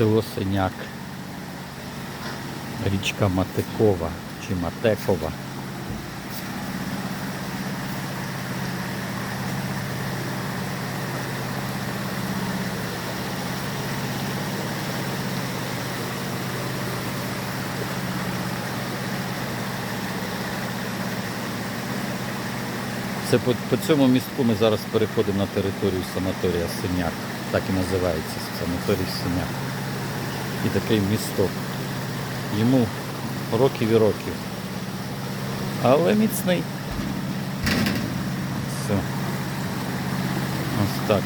село Синяк, річка Матикова чи Матекова. Це по, по цьому містку ми зараз переходимо на територію санаторія Синяк. Так і називається санаторій Синяк. І такий місток. Йому років і років. Але міцний. Все. Ось так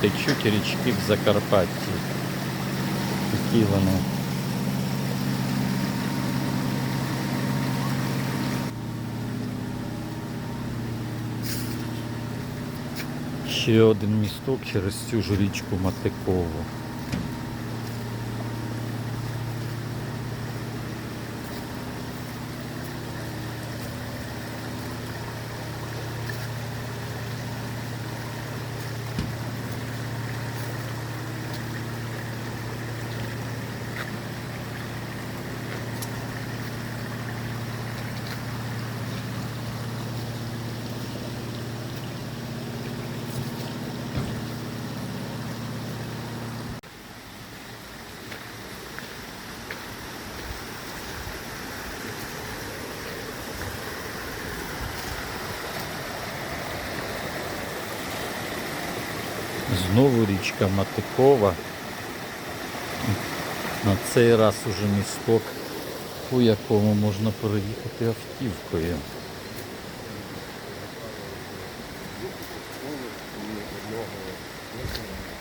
течуть річки в Закарпатті. Такі вони. Ще один місток через цю ж річку Матикову. Знову річка Матикова. На цей раз уже місток, по якому можна проїхати автівкою. Thank.